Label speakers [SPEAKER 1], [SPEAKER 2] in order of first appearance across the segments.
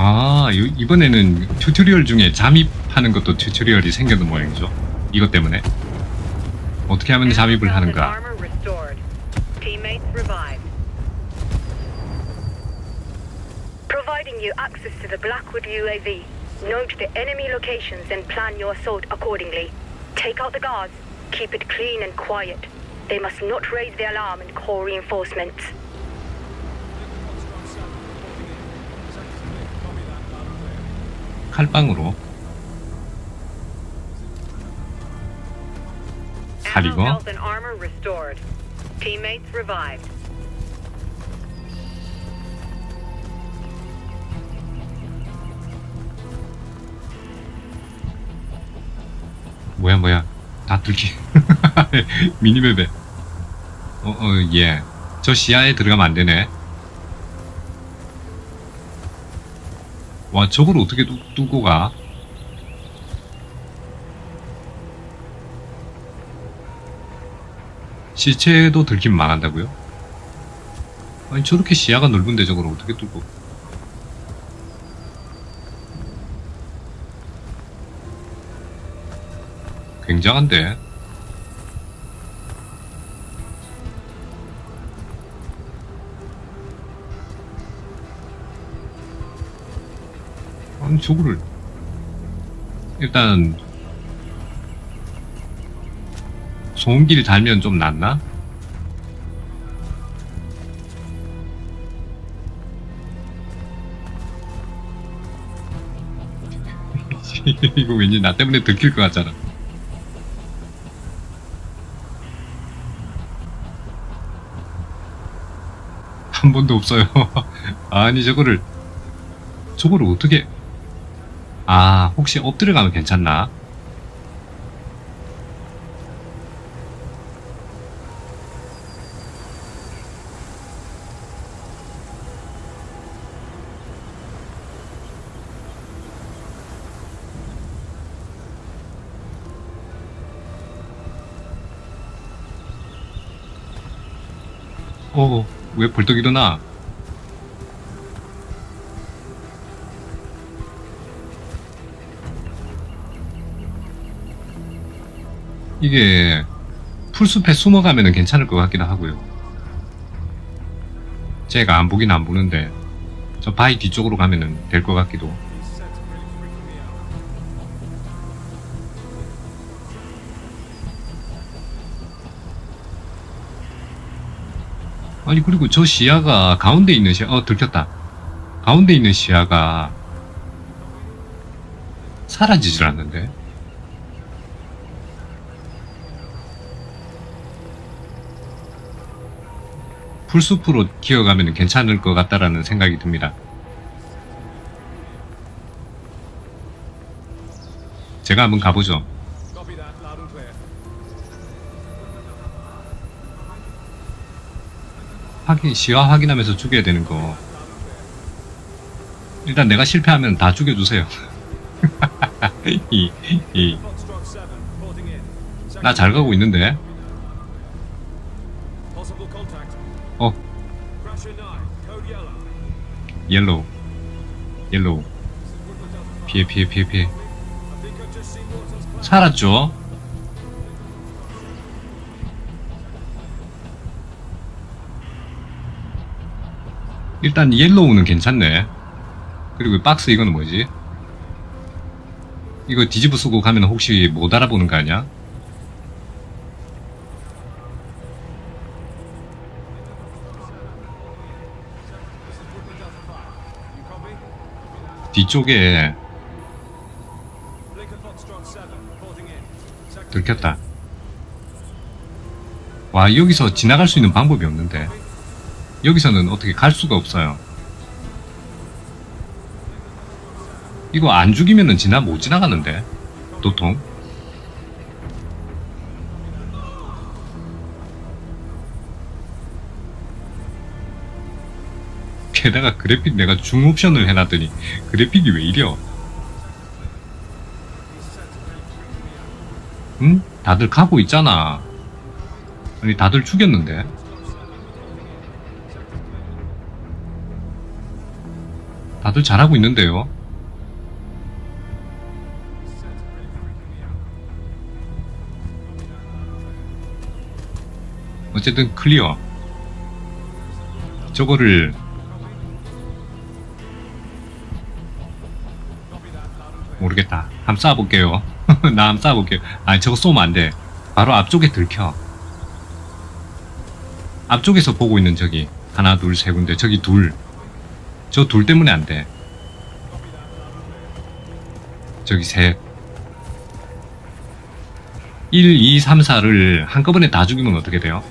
[SPEAKER 1] 아, 이- 이번에는 튜토리얼 중에 잠입하는 것도 튜토리얼이 생겼는 모양이죠. 이것 때문에. 어떻게 하면 잠입을 하는가.
[SPEAKER 2] Armor restored. Teammates revived. Providing you access to the Blackwood UAV. Note the enemy locations and plan your assault accordingly. Take out the guards. Keep it clean and quiet. They must not raise the alarm and call reinforcements.
[SPEAKER 1] 칼빵으로.
[SPEAKER 2] Revived.
[SPEAKER 1] 뭐야, 뭐야. 다 들키. 미니맵에. 어, 어, 예. 저 시야에 들어가면 안 되네. 와, 저걸 어떻게 뚜, 뚫고 가? 시체도 들키면 망한다고요? 아니, 저렇게 시야가 넓은데 저걸 어떻게 뚫고. 굉장한데? 아니 저거를 일단 소음기를 달면 좀 낫나? 이거 왠지 나 때문에 들킬 것 같잖아. 한 번도 없어요. 아니 저거를 저거를 어떻게 아 혹시 엎드려 가면 괜찮나? 어, 왜 벌떡 일어나? 이게 풀숲에 숨어가면 괜찮을 것 같기도 하고요. 제가 안 보긴 안 보는데 저 바위 뒤쪽으로 가면 될 것 같기도. 아니 그리고 저 시야가 가운데 있는 시야 어 들켰다 가운데 있는 시야가 사라지질 않는데 풀숲으로 기어가면 괜찮을 것 같다라는 생각이 듭니다 제가 한번 가보죠. 확인, 시야 확인하면서 죽여야 되는 거. 일단 내가 실패하면 다 죽여주세요. 이, 이,
[SPEAKER 3] Foxtrot 7, reporting in.
[SPEAKER 1] 나잘 가고 있는데. 어,
[SPEAKER 3] Crusher 9, code yellow.
[SPEAKER 1] 옐로우. 옐로우. 피해, 피해, 피해, 피해. 살았죠? 일단 옐로우는 괜찮네. 그리고 이 박스 이거는 뭐지? 이거 뒤집어 쓰고 가면 혹시 못 알아보는 거 아니야? 뒤쪽에
[SPEAKER 3] Blinker Foxtrot 7, reporting in. Sector
[SPEAKER 1] 들켰다. 와, 여기서 지나갈 수 있는 방법이 없는데. 여기서는 어떻게 갈 수가 없어요. 이거 안 죽이면은 지나 못 지나가는데. 도통. 게다가 그래픽 내가 줌 옵션을 해놨더니 그래픽이 왜 이려? 응? 다들 가고 있잖아. 아니 다들 죽였는데. 다들 잘하고 있는데요. 어쨌든 클리어. 저거를 모르겠다. 한번 쏴볼게요. 나 한번 쏴볼게요. 아니 저거 쏘면 안 돼. 바로 앞쪽에 들켜. 앞쪽에서 보고 있는 저기 하나 둘 세 군데 저기 둘. 저 둘 때문에 안 돼. 저기 셋. 1, 2, 3, 4를 한꺼번에 다 죽이면 어떻게 돼요?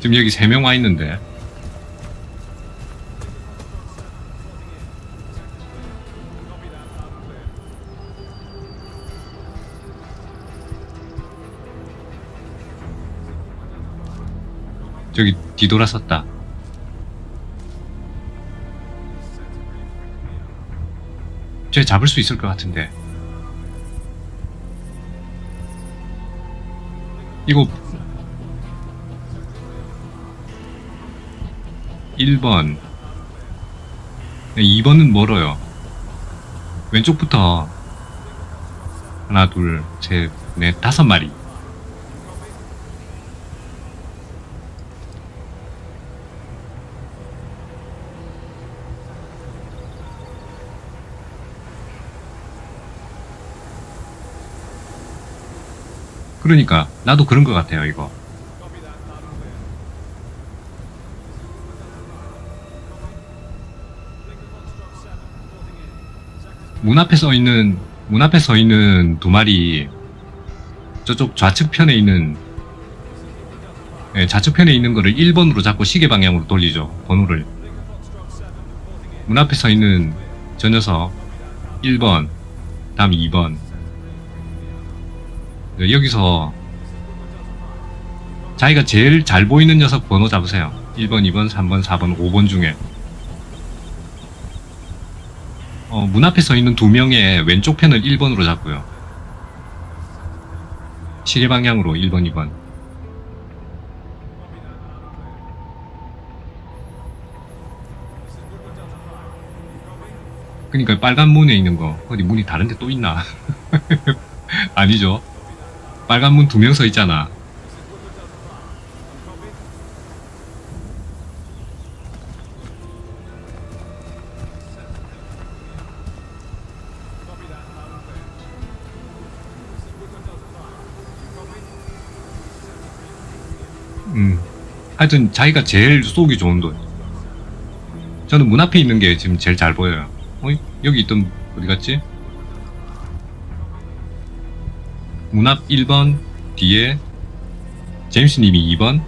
[SPEAKER 1] 지금 여기 3명 와 있는데. 저기 뒤돌아섰다. 쟤 잡을 수 있을 것 같은데. 이거 1번 2번은 멀어요. 왼쪽부터 하나 둘셋넷 다섯 마리 그러니까 나도 그런 것 같아요 이거. 문 앞에 서 있는 문 앞에 서 있는 두 마리 저쪽 좌측편에 있는 예, 좌측편에 있는 거를 1번으로 잡고 시계 방향으로 돌리죠 번호를. 문 앞에 서 있는 저 녀석 1번 다음 2번. 네, 여기서 자기가 제일 잘 보이는 녀석 번호 잡으세요 1번 2번 3번 4번 5번 중에 어, 문 앞에 서 있는 두 명의 왼쪽 편을 1번으로 잡고요. 시계 방향으로 1번, 2번. 그니까 빨간 문에 있는 거 어디 문이 다른데 또 있나? 아니죠. 빨간 문 두 명 서 있잖아. 음. 하여튼 자기가 제일 쏘기 좋은 돌. 저는 문 앞에 있는 게 지금 제일 잘 보여요. 어, 여기 있던 어디 갔지? 문 앞 1번 뒤에 제임스 님이 2번.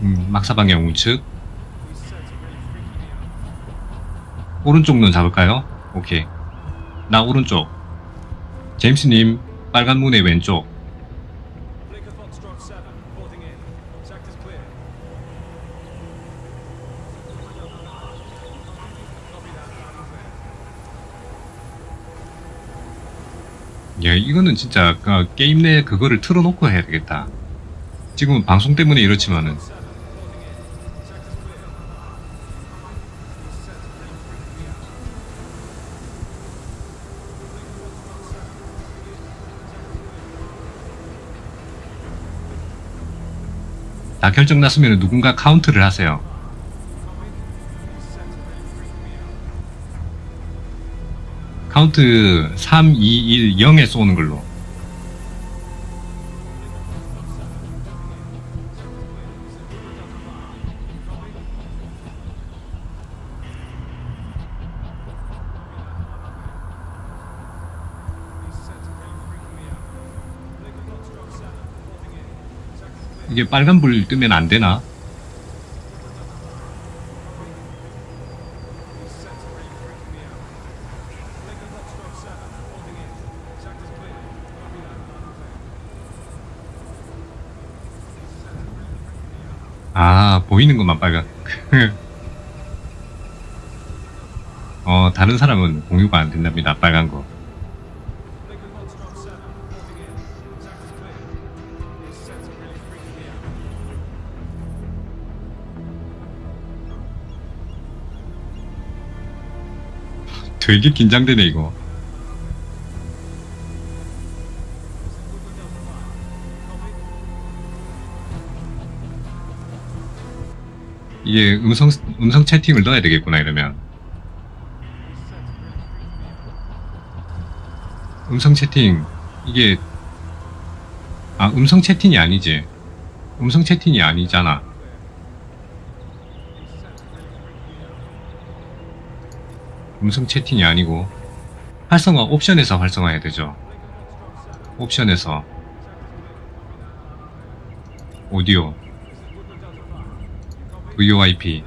[SPEAKER 1] 음, 막사 방향 우측. 오른쪽 눈 잡을까요? 오케이. 나 오른쪽. 제임스 님 빨간 문의 왼쪽 야 이거는 진짜 그 게임 내 그거를 틀어놓고 해야 되겠다. 지금은 방송 때문에 이렇지만은. 다 결정 났으면 누군가 카운트를 하세요 카운트 3, 2, 1, 0에 쏘는 걸로. 이게 빨간 불 뜨면 안 되나? 아, 보이는 것만 빨간. 어, 다른 사람은 공유가 안 된답니다. 빨간 거. 되게 긴장되네, 이거. 이게 음성 음성 채팅을 넣어야 되겠구나 이러면. 음성 채팅 이게 아 음성 채팅이 아니지. 음성 채팅이 아니잖아. 음성 채팅이 아니고 활성화 옵션에서 활성화해야 되죠. 옵션에서 오디오 VoIP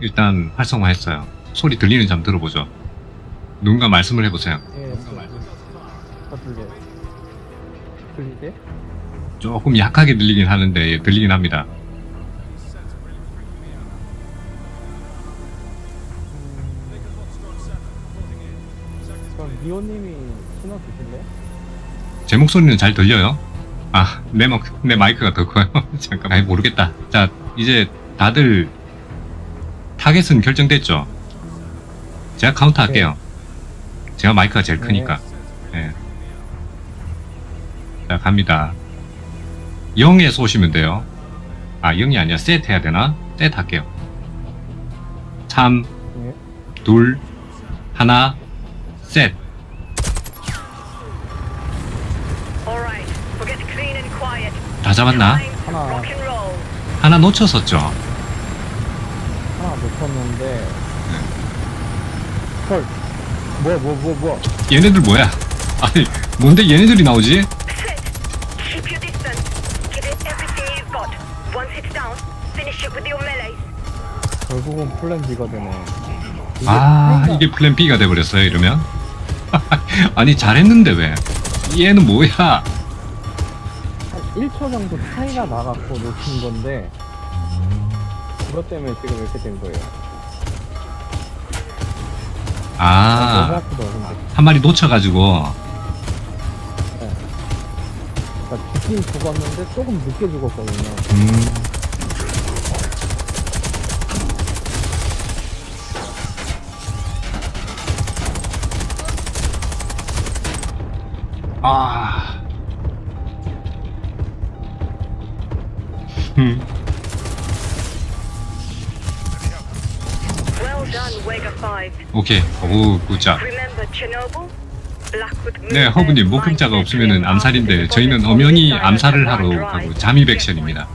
[SPEAKER 1] 일단 활성화했어요. 소리 들리는지 한번 들어보죠. 누군가 말씀을 해보세요.
[SPEAKER 4] 예, 들려. 들리지?
[SPEAKER 1] 조금 약하게 들리긴 하는데 예, 들리긴 합니다.
[SPEAKER 4] 그럼 리오님이 신호 주실래?
[SPEAKER 1] 제 목소리는 잘 들려요? 아, 내, 막, 내 마이크가 더 커요? 잠깐, 아니, 모르겠다. 자, 이제 다들 타겟은 결정됐죠? 제가 카운트 할게요. 제가 마이크가 제일
[SPEAKER 4] 네.
[SPEAKER 1] 크니까. 예. 자, 갑니다. 0에 쏘시면 돼요. 아, 0이 아니야. 셋 해야 되나? 셋 할게요. 3,
[SPEAKER 4] 예.
[SPEAKER 1] 둘, 하나, 셋. 다 잡았나?
[SPEAKER 4] 하나.
[SPEAKER 1] 하나 놓쳤었죠?
[SPEAKER 4] 하나 놓쳤는데. 헐. 뭐야, 뭐, 뭐, 뭐.
[SPEAKER 1] 얘네들 뭐야? 아니, 뭔데 얘네들이 나오지?
[SPEAKER 2] Sit. Keep your distance. Give it everything you've got. Once it's down, finish it with your melees.
[SPEAKER 4] 결국은 플랜 B가 되네. 이게
[SPEAKER 1] 아, 이게 플랜 B가 돼버렸어요, 이러면? 아니, 잘했는데 왜? 얘는 뭐야?
[SPEAKER 4] 한 1초 정도 차이가 나갖고 놓친 건데. 그것 때문에 지금 이렇게 된 거예요. 너무
[SPEAKER 1] 아,
[SPEAKER 4] 아프다, 근데.
[SPEAKER 1] 한 마리 놓쳐가지고,
[SPEAKER 4] 그러니까 죽긴 죽었는데 조금 늦게 죽었거든요.
[SPEAKER 1] 음. 아. 음.
[SPEAKER 2] Well done, Wega 5.
[SPEAKER 1] 오케이. 오, 굿자. 네, 허브님, 목격자가 없으면 암살인데, 저희는 엄연히 암살을 하러 가고, 잠입 액션입니다.